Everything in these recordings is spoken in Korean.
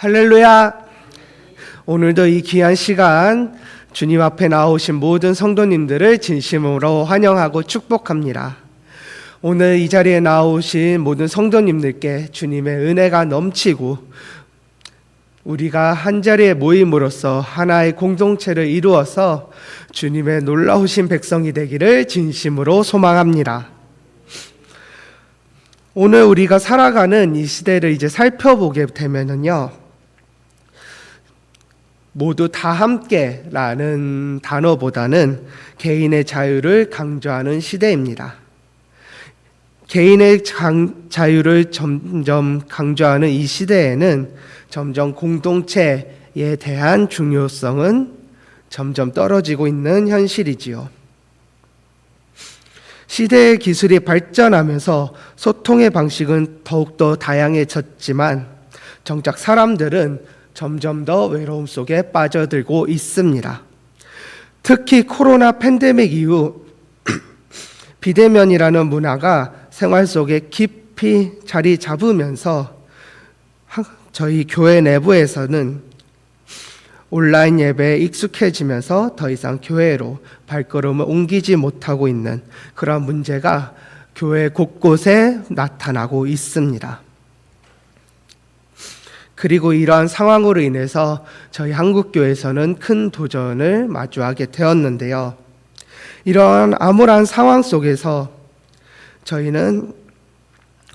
할렐루야! 오늘도 이 귀한 시간 주님 앞에 나오신 모든 성도님들을 진심으로 환영하고 축복합니다. 오늘 이 자리에 나오신 모든 성도님들께 주님의 은혜가 넘치고 우리가 한 자리에 모임으로써 하나의 공동체를 이루어서 주님의 놀라우신 백성이 되기를 진심으로 소망합니다. 오늘 우리가 살아가는 이 시대를 이제 살펴보게 되면은요. 모두 다 함께라는 단어보다는 개인의 자유를 강조하는 시대입니다. 개인의 장- 자유를 점점 강조하는 이 시대에는 점점 공동체에 대한 중요성은 점점 떨어지고 있는 현실이지요. 시대의 기술이 발전하면서 소통의 방식은 더욱더 다양해졌지만 정작 사람들은 점점 더 외로움 속에 빠져들고 있습니다. 특히 코로나 팬데믹 이후 비대면이라는 문화가 생활 속에 깊이 자리 잡으면서 하- 저희 교회 내부에서는 온라인 예배에 익숙해지면서 더 이상 교회로 발걸음을 옮기지 못하고 있는 그런 문제가 교회 곳곳에 나타나고 있습니다. 그리고 이러한 상황으로 인해서 저희 한국교회에서는 큰 도전을 마주하게 되었는데요. 이러한 암울한 상황 속에서 저희는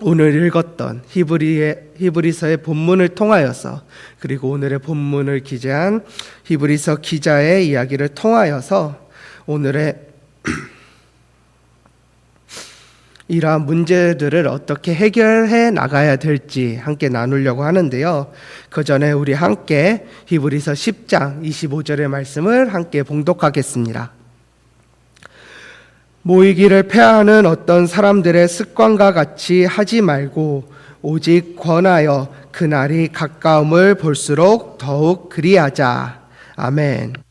오늘 읽었던 히브리의 히브리서의 본문을 통하여서 그리고 오늘의 본문을 기재한 히브리서 기자의 이야기를 통하여서 오늘의 이러한 문제들을 어떻게 해결해 나가야 될지 함께 나누려고 하는데요. 그 전에 우리 함께 히브리서 10장 25절의 말씀을 함께 봉독하겠습니다. 모이기를 패하는 어떤 사람들의 습관과 같이 하지 말고 오직 권하여 그날이 가까움을 볼수록 더욱 그리하자. 아멘.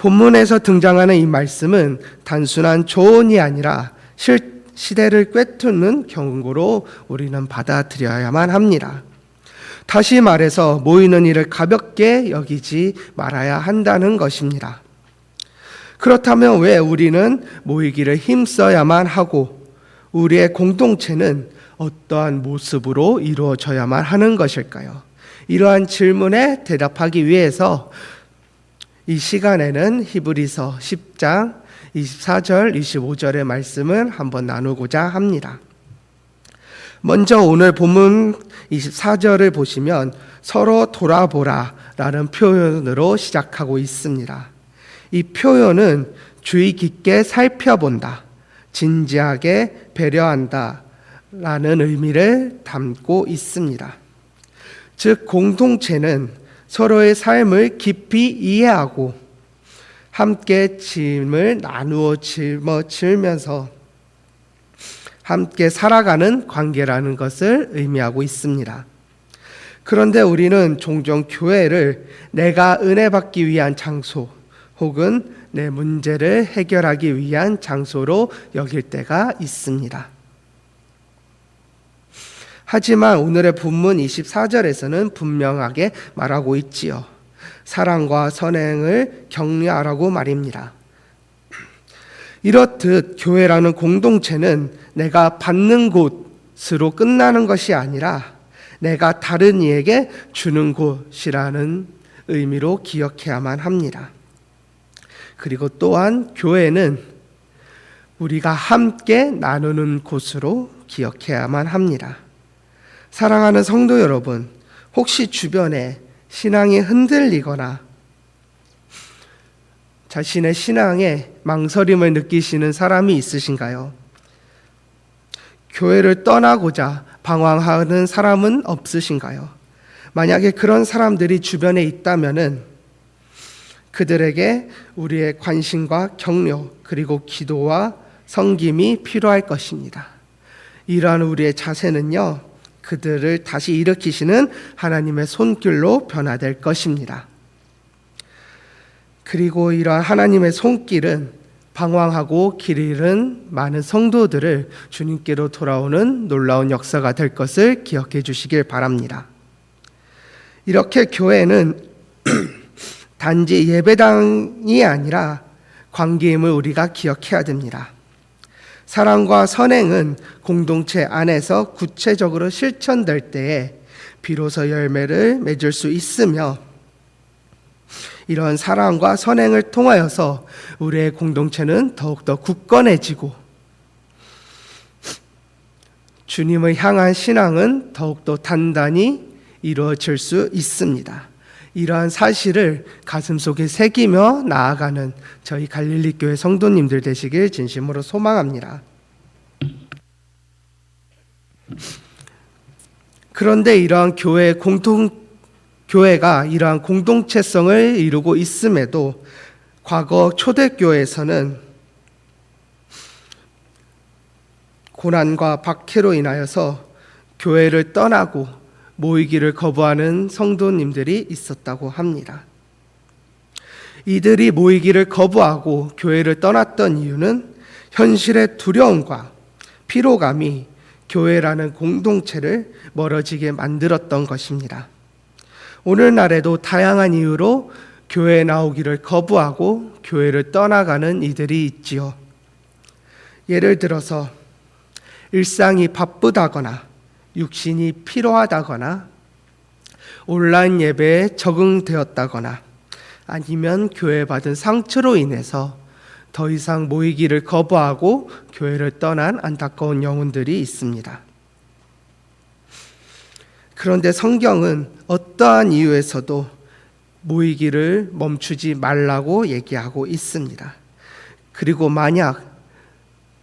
본문에서 등장하는 이 말씀은 단순한 조언이 아니라 실, 시대를 꿰뚫는 경고로 우리는 받아들여야만 합니다. 다시 말해서 모이는 일을 가볍게 여기지 말아야 한다는 것입니다. 그렇다면 왜 우리는 모이기를 힘써야만 하고 우리의 공동체는 어떠한 모습으로 이루어져야만 하는 것일까요? 이러한 질문에 대답하기 위해서 이 시간에는 히브리서 10장 24절 25절의 말씀을 한번 나누고자 합니다. 먼저 오늘 본문 24절을 보시면 서로 돌아보라 라는 표현으로 시작하고 있습니다. 이 표현은 주의 깊게 살펴본다, 진지하게 배려한다 라는 의미를 담고 있습니다. 즉, 공동체는 서로의 삶을 깊이 이해하고 함께 짐을 나누어 짊어지면서 함께 살아가는 관계라는 것을 의미하고 있습니다. 그런데 우리는 종종 교회를 내가 은혜 받기 위한 장소 혹은 내 문제를 해결하기 위한 장소로 여길 때가 있습니다. 하지만 오늘의 본문 24절에서는 분명하게 말하고 있지요. 사랑과 선행을 격려하라고 말입니다. 이렇듯 교회라는 공동체는 내가 받는 곳으로 끝나는 것이 아니라 내가 다른 이에게 주는 곳이라는 의미로 기억해야만 합니다. 그리고 또한 교회는 우리가 함께 나누는 곳으로 기억해야만 합니다. 사랑하는 성도 여러분, 혹시 주변에 신앙이 흔들리거나 자신의 신앙에 망설임을 느끼시는 사람이 있으신가요? 교회를 떠나고자 방황하는 사람은 없으신가요? 만약에 그런 사람들이 주변에 있다면은 그들에게 우리의 관심과 격려 그리고 기도와 성김이 필요할 것입니다. 이러한 우리의 자세는요, 그들을 다시 일으키시는 하나님의 손길로 변화될 것입니다. 그리고 이러한 하나님의 손길은 방황하고 길 잃은 많은 성도들을 주님께로 돌아오는 놀라운 역사가 될 것을 기억해 주시길 바랍니다. 이렇게 교회는 단지 예배당이 아니라 관계임을 우리가 기억해야 됩니다. 사랑과 선행은 공동체 안에서 구체적으로 실천될 때에 비로소 열매를 맺을 수 있으며 이런 사랑과 선행을 통하여서 우리의 공동체는 더욱더 굳건해지고 주님을 향한 신앙은 더욱더 단단히 이루어질 수 있습니다. 이러한 사실을 가슴속에 새기며 나아가는 저희 갈릴리 교회 성도님들 되시길 진심으로 소망합니다. 그런데 이러한 교회 공통 교회가 이러한 공동체성을 이루고 있음에도 과거 초대교회에서는 고난과 박해로 인하여서 교회를 떠나고 모이기를 거부하는 성도님들이 있었다고 합니다. 이들이 모이기를 거부하고 교회를 떠났던 이유는 현실의 두려움과 피로감이 교회라는 공동체를 멀어지게 만들었던 것입니다. 오늘날에도 다양한 이유로 교회에 나오기를 거부하고 교회를 떠나가는 이들이 있지요. 예를 들어서 일상이 바쁘다거나 육신이 피로하다거나 온라인 예배에 적응되었다거나 아니면 교회 받은 상처로 인해서 더 이상 모이기를 거부하고 교회를 떠난 안타까운 영혼들이 있습니다. 그런데 성경은 어떠한 이유에서도 모이기를 멈추지 말라고 얘기하고 있습니다. 그리고 만약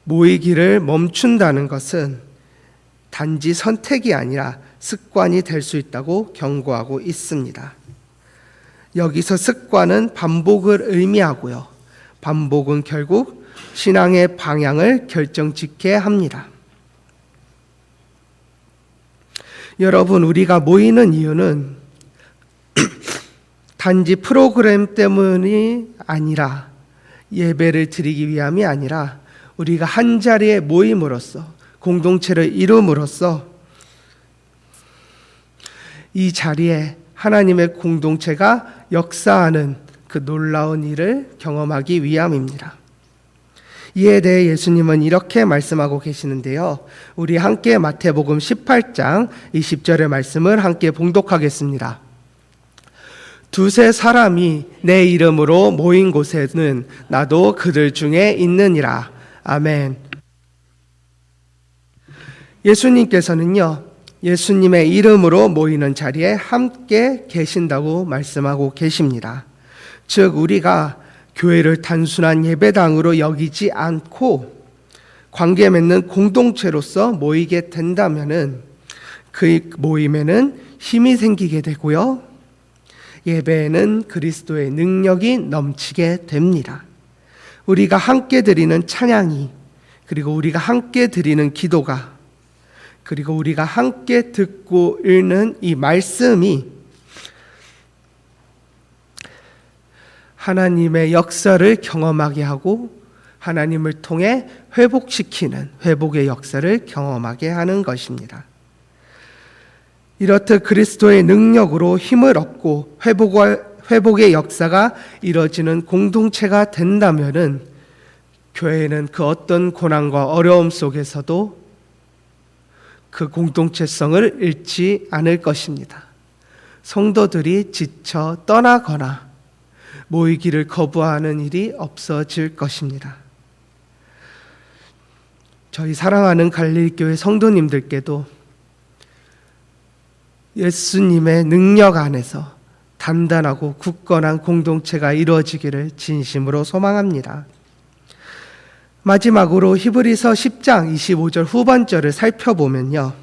모이기를 멈춘다는 것은 단지 선택이 아니라 습관이 될 수 있다고 경고하고 있습니다. 여기서 습관은 반복을 의미하고요. 반복은 결국 신앙의 방향을 결정짓게 합니다. 여러분, 우리가 모이는 이유는 단지 프로그램 때문이 아니라 예배를 드리기 위함이 아니라 우리가 한 자리에 모임으로써 공동체를 이룸으로써 이 자리에 하나님의 공동체가 역사하는 그 놀라운 일을 경험하기 위함입니다. 이에 대해 예수님은 이렇게 말씀하고 계시는데요. 우리 함께 마태복음 18장 20절의 말씀을 함께 봉독하겠습니다. 두세 사람이 내 이름으로 모인 곳에는 나도 그들 중에 있느니라. 아멘. 예수님께서는요, 예수님의 이름으로 모이는 자리에 함께 계신다고 말씀하고 계십니다. 즉, 우리가 교회를 단순한 예배당으로 여기지 않고 관계 맺는 공동체로서 모이게 된다면은 그 모임에는 힘이 생기게 되고요. 예배에는 그리스도의 능력이 넘치게 됩니다. 우리가 함께 드리는 찬양이 그리고 우리가 함께 드리는 기도가 그리고 우리가 함께 듣고 읽는 이 말씀이 하나님의 역사를 경험하게 하고 하나님을 통해 회복시키는 회복의 역사를 경험하게 하는 것입니다. 이렇듯 그리스도의 능력으로 힘을 얻고 회복의 역사가 이뤄지는 공동체가 된다면은 교회는 그 어떤 고난과 어려움 속에서도 그 공동체성을 잃지 않을 것입니다. 성도들이 지쳐 떠나거나 모이기를 거부하는 일이 없어질 것입니다. 저희 사랑하는 갈릴교회 성도님들께도 예수님의 능력 안에서 단단하고 굳건한 공동체가 이루어지기를 진심으로 소망합니다. 마지막으로 히브리서 10장 25절 후반절을 살펴보면요.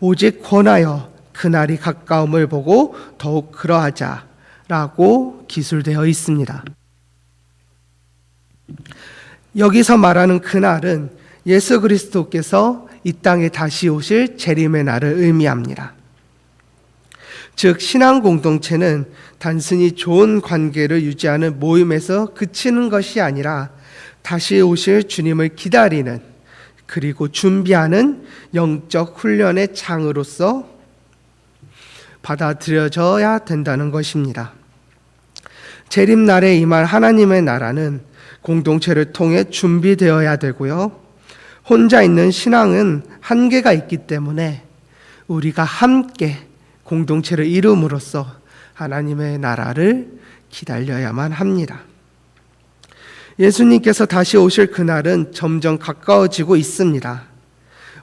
오직 권하여 그날이 가까움을 보고 더욱 그러하자 라고 기술되어 있습니다. 여기서 말하는 그날은 예수 그리스도께서 이 땅에 다시 오실 재림의 날을 의미합니다. 즉 신앙 공동체는 단순히 좋은 관계를 유지하는 모임에서 그치는 것이 아니라 다시 오실 주님을 기다리는 그리고 준비하는 영적 훈련의 장으로서 받아들여져야 된다는 것입니다. 재림날에 임할 하나님의 나라는 공동체를 통해 준비되어야 되고요. 혼자 있는 신앙은 한계가 있기 때문에 우리가 함께 공동체를 이룸으로써 하나님의 나라를 기다려야만 합니다. 예수님께서 다시 오실 그날은 점점 가까워지고 있습니다.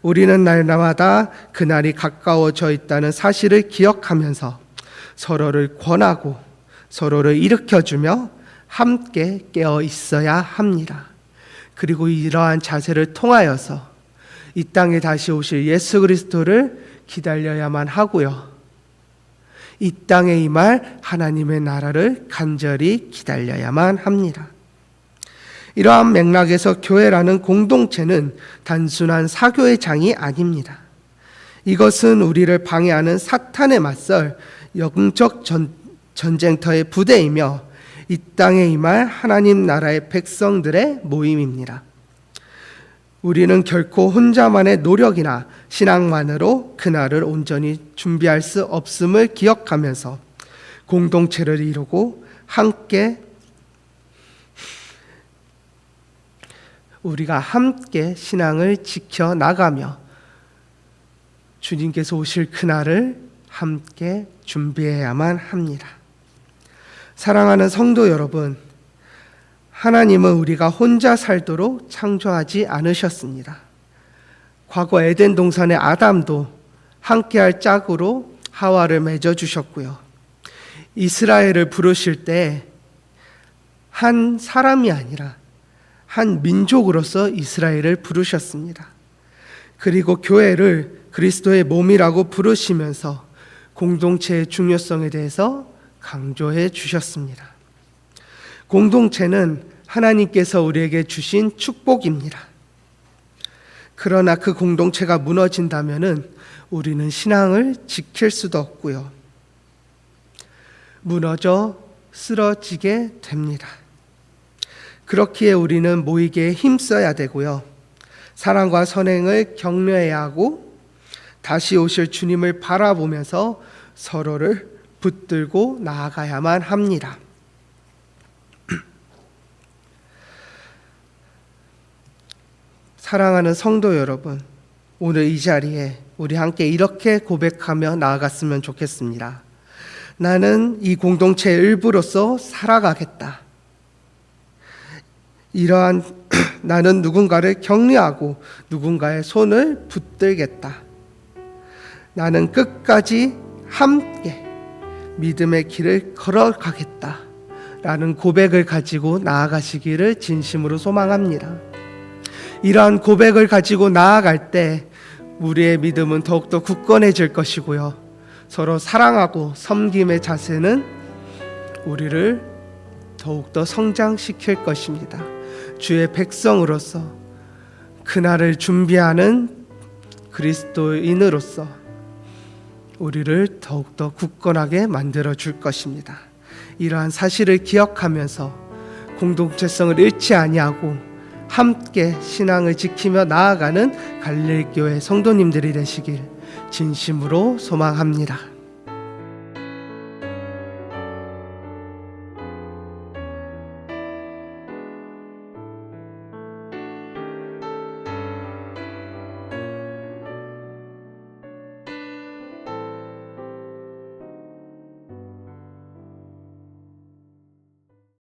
우리는 날마다 그날이 가까워져 있다는 사실을 기억하면서 서로를 권하고 서로를 일으켜주며 함께 깨어 있어야 합니다. 그리고 이러한 자세를 통하여서 이 땅에 다시 오실 예수 그리스도를 기다려야만 하고요. 이 땅에 임할 하나님의 나라를 간절히 기다려야만 합니다. 이러한 맥락에서 교회라는 공동체는 단순한 사교의 장이 아닙니다. 이것은 우리를 방해하는 사탄에 맞설 영적 전, 전쟁터의 부대이며 이 땅에 임할 하나님 나라의 백성들의 모임입니다. 우리는 결코 혼자만의 노력이나 신앙만으로 그날을 온전히 준비할 수 없음을 기억하면서 공동체를 이루고 함께 우리가 함께 신앙을 지켜 나가며 주님께서 오실 그날을 함께 준비해야만 합니다. 사랑하는 성도 여러분, 하나님은 우리가 혼자 살도록 창조하지 않으셨습니다. 과거 에덴 동산의 아담도 함께할 짝으로 하와를 맺어 주셨고요. 이스라엘을 부르실 때 한 사람이 아니라 한 민족으로서 이스라엘을 부르셨습니다. 그리고 교회를 그리스도의 몸이라고 부르시면서 공동체의 중요성에 대해서 강조해 주셨습니다. 공동체는 하나님께서 우리에게 주신 축복입니다. 그러나 그 공동체가 무너진다면은 우리는 신앙을 지킬 수도 없고요. 무너져 쓰러지게 됩니다. 그렇기에 우리는 모이기에 힘써야 되고요. 사랑과 선행을 격려해야 하고 다시 오실 주님을 바라보면서 서로를 붙들고 나아가야만 합니다. 사랑하는 성도 여러분, 오늘 이 자리에 우리 함께 이렇게 고백하며 나아갔으면 좋겠습니다. 나는 이 공동체의 일부로서 살아가겠다. 이러한 나는 누군가를 격려하고 누군가의 손을 붙들겠다. 나는 끝까지 함께 믿음의 길을 걸어가겠다. 라는 고백을 가지고 나아가시기를 진심으로 소망합니다. 이러한 고백을 가지고 나아갈 때 우리의 믿음은 더욱더 굳건해질 것이고요. 서로 사랑하고 섬김의 자세는 우리를 더욱더 성장시킬 것입니다. 주의 백성으로서 그날을 준비하는 그리스도인으로서 우리를 더욱더 굳건하게 만들어 줄 것입니다. 이러한 사실을 기억하면서 공동체성을 잃지 아니하고 함께 신앙을 지키며 나아가는 갈릴교회 성도님들이 되시길 진심으로 소망합니다.